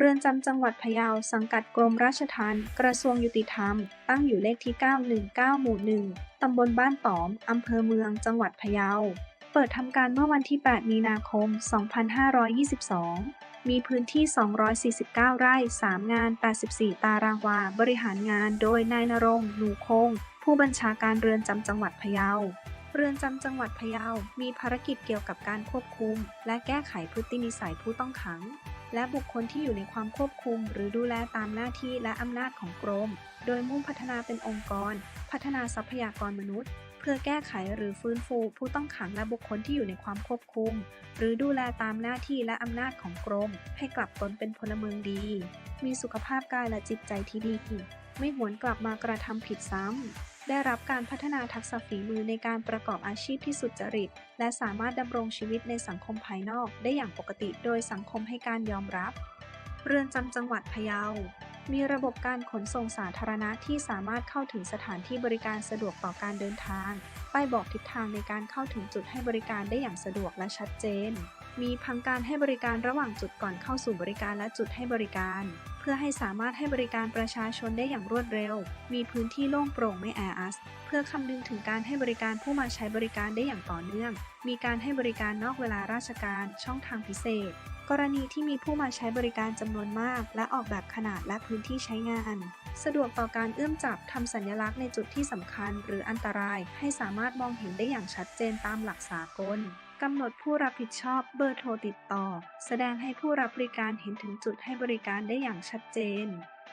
เรือนจำจังหวัดพะเยาสังกัดกรมราชทัณฑ์กระทรวงยุติธรรม ตั้งอยู่เลขที่ 919 หมู่ 1 ตำบลบ้านตอม อำเภอเมือง จังหวัดพะเยา เปิดทำการเมื่อวันที่ 8 มีนาคม 2522 มีพื้นที่ 249 ไร่ 3 งาน 84 ตารางวา บริหารงานโดยนายนรงหนูคง ผู้บัญชาการเรือนจำจังหวัดพะเยาเรือนจำจังหวัดพะเยา มีภารกิจเกี่ยวกับการควบคุม และแก้ไขพฤตินิสัยผู้ต้องขัง และบุคคลที่อยู่ในความควบคุม หรือดูแลตามหน้าที่และอำนาจของกรม โดยมุ่งพัฒนาเป็นองค์กร พัฒนาทรัพยากรมนุษย์ เพื่อแก้ไขหรือฟื้นฟู ผู้ต้องขังและบุคคลที่อยู่ในความควบคุม หรือดูแลตามหน้าที่และอำนาจของกรม ให้กลับตนเป็นพลเมืองดี มีสุขภาพกายและจิตใจที่ดี ไม่หวนกลับมากระทำผิดซ้ำ ได้รับการพัฒนาทักษะฝีมือในการประกอบอาชีพที่สุจริต และสามารถดำรงชีวิตในสังคมภายนอกได้อย่างปกติ โดยสังคมให้การยอมรับ เรือนจำจังหวัดพะเยา มีระบบการขนส่งสาธารณะที่สามารถเข้าถึงสถานที่บริการสะดวกต่อการเดินทาง ป้ายบอกทิศทางในการเข้าถึงจุดให้บริการได้อย่างสะดวกและชัดเจน มีพังการให้บริการระหว่างจุดก่อนเข้าสู่บริการและจุดให้บริการ เพื่อให้สามารถให้บริการประชาชนได้อย่างรวดเร็ว มีพื้นที่โล่งโปร่งไม่แออัดเพื่อคำนึงถึงการให้บริการผู้มาใช้บริการได้อย่างต่อเนื่อง มีการให้บริการนอกเวลาราชการ ช่องทางพิเศษ กรณีที่มีผู้มาใช้บริการจำนวนมาก และออกแบบขนาดและพื้นที่ใช้งาน สะดวกต่อการเอื้อมจับทำสัญลักษณ์ในจุดที่สำคัญ หรืออันตราย ให้สามารถมองเห็นได้อย่างชัดเจนตามหลักสากลกำหนดผู้รับผิดชอบเบอร์โทรติดต่อ แสดงให้ผู้รับบริการเห็นถึงจุดให้บริการได้อย่างชัดเจน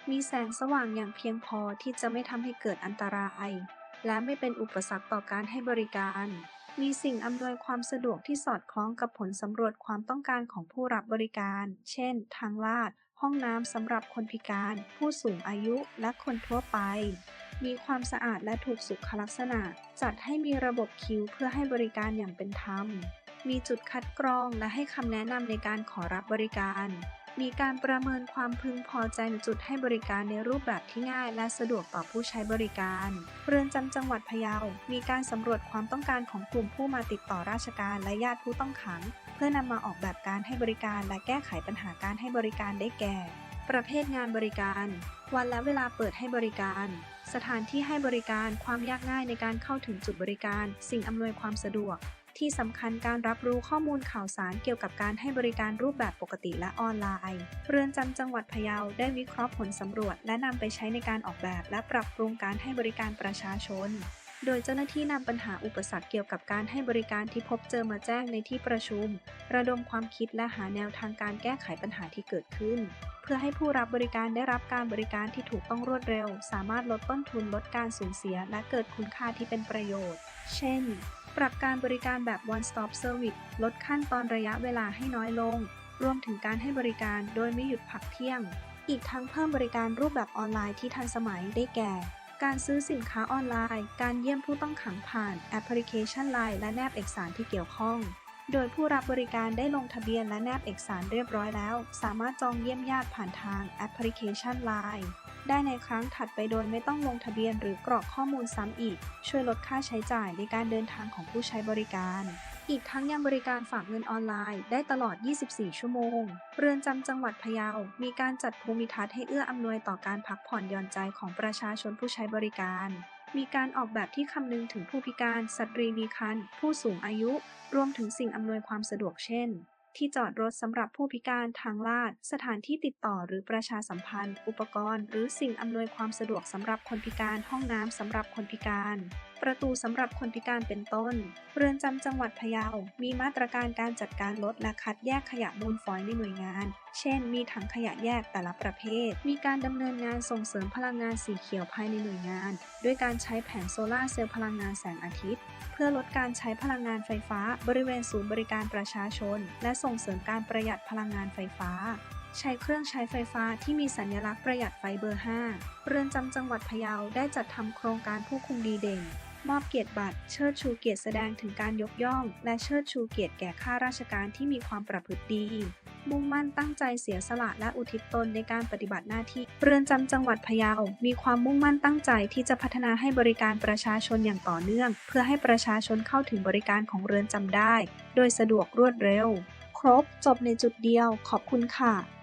มีแสงสว่างอย่างเพียงพอที่จะไม่ทำให้เกิดอันตราย และไม่เป็นอุปสรรคต่อการให้บริการ มีสิ่งอำนวยความสะดวกที่สอดคล้องกับผลสำรวจความต้องการของผู้รับบริการ เช่น ทางลาด ห้องน้ำสำหรับคนพิการ ผู้สูงอายุ และคนทั่วไป มีความสะอาดและถูกสุขลักษณะ จัดให้มีระบบคิวเพื่อให้บริการอย่างเป็นธรรม มีจุดคัดกรองและให้คำแนะนำในการขอรับบริการ มีการประเมินความพึงพอใจในจุดให้บริการในรูปแบบที่ง่าย และสะดวกต่อผู้ใช้บริการ เรือนจำจังหวัดพะเยา มีการสำรวจความต้องการของกลุ่มผู้มาติดต่อราชการและญาติผู้ต้องขัง เพื่อนำมาออกแบบการให้บริการและแก้ไขปัญหาการให้บริการได้แก่ ประเภทงานบริการ วันและเวลาเปิดให้บริการ สถานที่ให้บริการ ความยากง่ายในการเข้าถึงจุดบริการ สิ่งอำนวยความสะดวก ที่สำคัญการรับรู้ข้อมูลข่าวสารเกี่ยวกับการให้บริการรูปแบบปกติและออนไลน์ เรือนจำจังหวัดพะเยาได้วิเคราะห์ผลสำรวจ และนำไปใช้ในการออกแบบ และปรับปรุงการให้บริการประชาชนโดยเจ้าหน้าที่นำปัญหาอุปสรรคเกี่ยวกับการให้บริการที่พบเจอมาแจ้งในที่ประชุม ระดมความคิดและหาแนวทางการแก้ไขปัญหาที่เกิดขึ้น เพื่อให้ผู้รับบริการได้รับการบริการที่ถูกต้องรวดเร็ว สามารถลดต้นทุนลดการสูญเสีย และเกิดคุณค่าที่เป็นประโยชน์ เช่น ปรับการบริการแบบ one stop service ลดขั้นตอนระยะเวลาให้น้อยลง รวมถึงการให้บริการโดยไม่หยุดพักเที่ยง อีกทั้งเพิ่มบริการรูปแบบออนไลน์ที่ทันสมัยได้แก่ การซื้อสินค้าออนไลน์ การเยี่ยมผู้ต้องขังผ่านแอปพลิเคชัน Line และแนบเอกสารที่เกี่ยวข้อง โดยผู้รับบริการได้ลงทะเบียนและแนบเอกสารเรียบร้อยแล้ว สามารถจองเยี่ยมญาติผ่านทางแอปพลิเคชัน Line ได้ในครั้งถัดไปโดยไม่ต้องลงทะเบียนหรือกรอกข้อมูลซ้ำอีก ช่วยลดค่าใช้จ่ายในการเดินทางของผู้ใช้บริการ อีกทั้งยังบริการฝากเงินออนไลน์ได้ตลอด 24 ชั่วโมง เรือนจำจังหวัดพะเยา มีการจัดภูมิทัศน์ให้เอื้ออำนวยต่อการพักผ่อนหย่อนใจของประชาชนผู้ใช้บริการ มีการออกแบบที่คำนึงถึงผู้พิการ สตรีมีครรภ์ผู้สูงอายุ รวมถึงสิ่งอำนวยความสะดวกเช่น ที่จอดรถสำหรับผู้พิการทางลาด สถานที่ติดต่อหรือประชาสัมพันธ์ อุปกรณ์ หรือสิ่งอำนวยความสะดวกสำหรับคนพิการห้องน้ำสำหรับคนพิการ ประตูสำหรับคนพิการเป็นต้น เรือนจำจังหวัดพะเยา มีมาตรการการจัดการลดและคัดแยกขยะมูลฝอยในหน่วยงาน เช่น มีถังขยะแยกแต่ละประเภท มีการดำเนินงานส่งเสริมพลังงานสีเขียวภายในหน่วยงาน ด้วยการใช้แผงโซลาเซลล์พลังงานแสงอาทิตย์ เพื่อลดการใช้พลังงานไฟฟ้า บริเวณศูนย์บริการประชาชน และส่งเสริมการประหยัดพลังงานไฟฟ้าใช้เครื่องใช้ไฟฟ้าที่มีสัญลักษณ์ประหยัดไฟเบอร์ 5 เรือนจำจังหวัดพะเยาได้จัดทำโครงการผู้คุมดีเด่น มอบเกียรติบัตร เชิดชูเกียรติแสดงถึงการยกย่อง และเชิดชูเกียรติแก่ข้าราชการที่มีความประพฤติดี มุ่งมั่นตั้งใจเสียสละและอุทิศตนในการปฏิบัติหน้าที่ เรือนจำจังหวัดพะเยา มีความมุ่งมั่นตั้งใจที่จะพัฒนาให้บริการประชาชนอย่างต่อเนื่อง เพื่อให้ประชาชนเข้าถึงบริการของเรือนจำได้ โดยสะดวกรวดเร็ว ครบจบในจุดเดียว ขอบคุณค่ะ